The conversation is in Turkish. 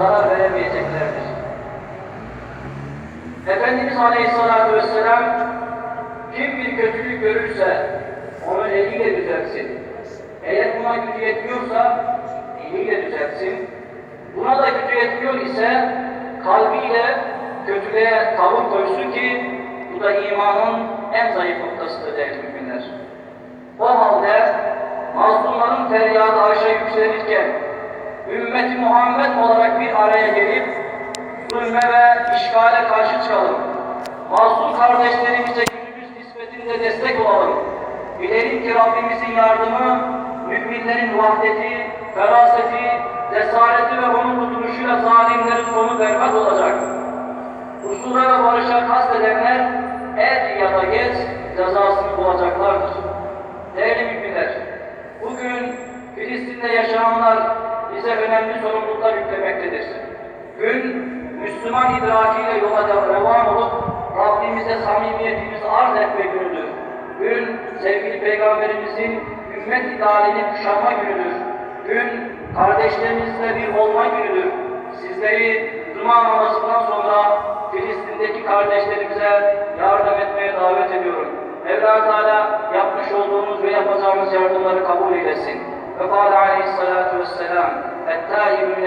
zarar veremeyeceklerdir. Efendimiz Aleyhisselatü Vesselam kim bir kötülük görürse onu eliyle düzeltsin. Eğer buna gücü yetmiyorsa diliyle düzeltsin. Buna da gücü yetmiyor ise kalbiyle kötülüğe tavır koysun ki bu da imanın en zayıf noktasıdır değerli müminler. O halde mazlumların feryadı aşağı yükselirken ümmeti Muhammed olarak bir araya gelip zulme ve işgale karşı çıkalım. Mazlum kardeşlerimize gücümüz nispetinde destek olalım. Bilelim ki Rabbimizin yardımı, müminlerin vahdeti, feraseti, cesareti ve onun tutuluşuyla zalimlerin sonu berbat olacak. Huzura ve barışa kastedenler er ya da geç cezasını bulacaklardır. Değerli müminler, bugün Filistin'de yaşananlar bize önemli sorumluluklar yüklemektedir. Gün, Müslüman idrakiyle yola devam olup Rabbimize samimiyetimizi arz etme günüdür. Gün, sevgili Peygamberimizin ümmet idealini kuşanma günüdür. Gün, kardeşlerimizle bir olma günüdür. Sizleri Cuma namazından sonra Filistin'deki kardeşlerimize yardım etmeye davet ediyorum. Mevla Teala yapmış olduğumuz ve yapacağımız yardımları kabul eylesin. Ve Layu.